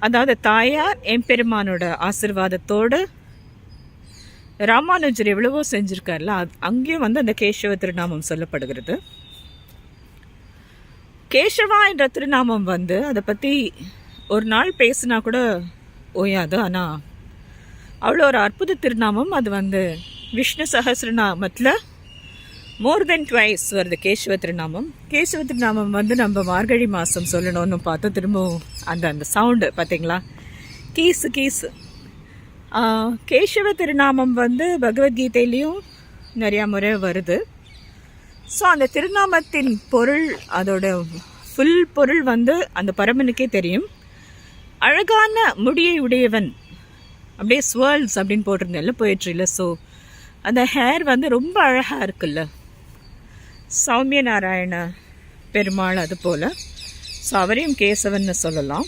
அதாவது தாயார் எம்பெருமானோட ஆசிர்வாதத்தோடு ராமானுஜர் எவ்வளவோ செஞ்சுருக்கார்ல அது- அங்கேயும் வந்து அந்த கேசவ திருநாமம் சொல்லப்படுகிறது. கேசவா என்ற திருநாமம் வந்து அதை பற்றி ஒரு நாள் பேசினா கூட ஓயாது ஆனால் அவ்வளோ ஒரு அற்புத திருநாமம். அது வந்து விஷ்ணு சஹஸ்ரநாமத்தில் மோர் தென் ட்வைஸ் வருது கேசவ திருநாமம். கேசவ திருநாமம் வந்து நம்ம மார்கழி மாதம் சொல்லணும்னு பார்த்தா திரும்பவும் அந்த அந்த சவுண்டு பார்த்தீங்களா? கீசு கீசு கேசவ திருநாமம் வந்து பகவத்கீதையிலையும் நிறையா முறை வருது. ஸோ அந்த திருநாமத்தின் பொருள் அதோட ஃபுல் பொருள் வந்து அந்த பரமனுக்கே தெரியும். அழகான முடியை உடையவன் அப்படியே ஸ்வேர்ல்ஸ் அப்படின்னு போட்டிருந்தேன்ல போயிட்ரியில் ஸோ அந்த ஹேர் வந்து ரொம்ப அழகாக இருக்குல்ல. சௌமிய நாராயண பெருமாள் அது போல் ஸோ அவரையும் கேசவன்னு சொல்லலாம்.